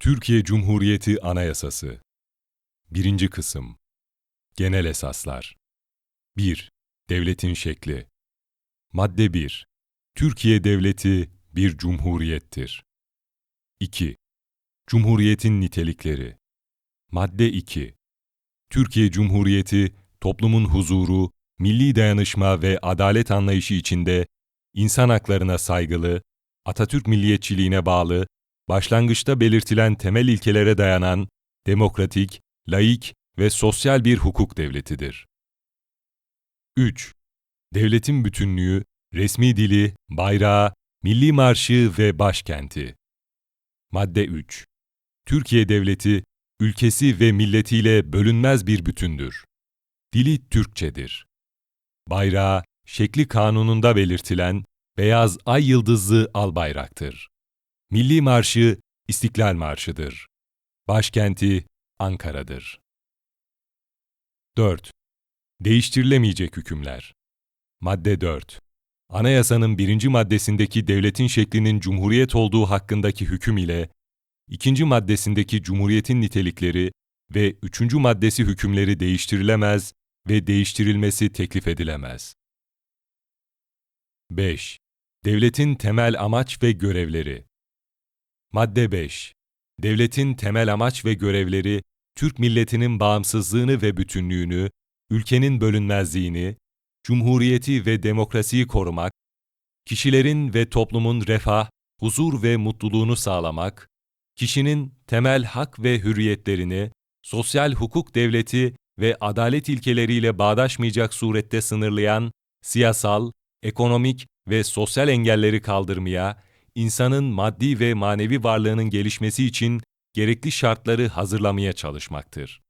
Türkiye Cumhuriyeti Anayasası 1. Kısım Genel Esaslar 1. Devletin şekli Madde 1. Türkiye Devleti bir cumhuriyettir. 2. Cumhuriyetin nitelikleri Madde 2. Türkiye Cumhuriyeti, toplumun huzuru, milli dayanışma ve adalet anlayışı içinde insan haklarına saygılı, Atatürk milliyetçiliğine bağlı, başlangıçta belirtilen temel ilkelere dayanan demokratik, laik ve sosyal bir hukuk devletidir. 3. Devletin bütünlüğü, resmi dili, bayrağı, milli marşı ve başkenti. Madde 3. Türkiye Devleti, ülkesi ve milletiyle bölünmez bir bütündür. Dili Türkçedir. Bayrağı, şekli kanununda belirtilen beyaz ay yıldızlı al bayraktır. Milli marşı İstiklal Marşı'dır. Başkenti Ankara'dır. 4. Değiştirilemeyecek hükümler. Madde 4. Anayasanın birinci maddesindeki devletin şeklinin cumhuriyet olduğu hakkındaki hüküm ile, ikinci maddesindeki cumhuriyetin nitelikleri ve üçüncü maddesi hükümleri değiştirilemez ve değiştirilmesi teklif edilemez. 5. Devletin temel amaç ve görevleri. Madde 5. Devletin temel amaç ve görevleri, Türk milletinin bağımsızlığını ve bütünlüğünü, ülkenin bölünmezliğini, cumhuriyeti ve demokrasiyi korumak, kişilerin ve toplumun refah, huzur ve mutluluğunu sağlamak, kişinin temel hak ve hürriyetlerini, sosyal hukuk devleti ve adalet ilkeleriyle bağdaşmayacak surette sınırlayan siyasal, ekonomik ve sosyal engelleri kaldırmaya, insanın maddi ve manevi varlığının gelişmesi için gerekli şartları hazırlamaya çalışmaktır.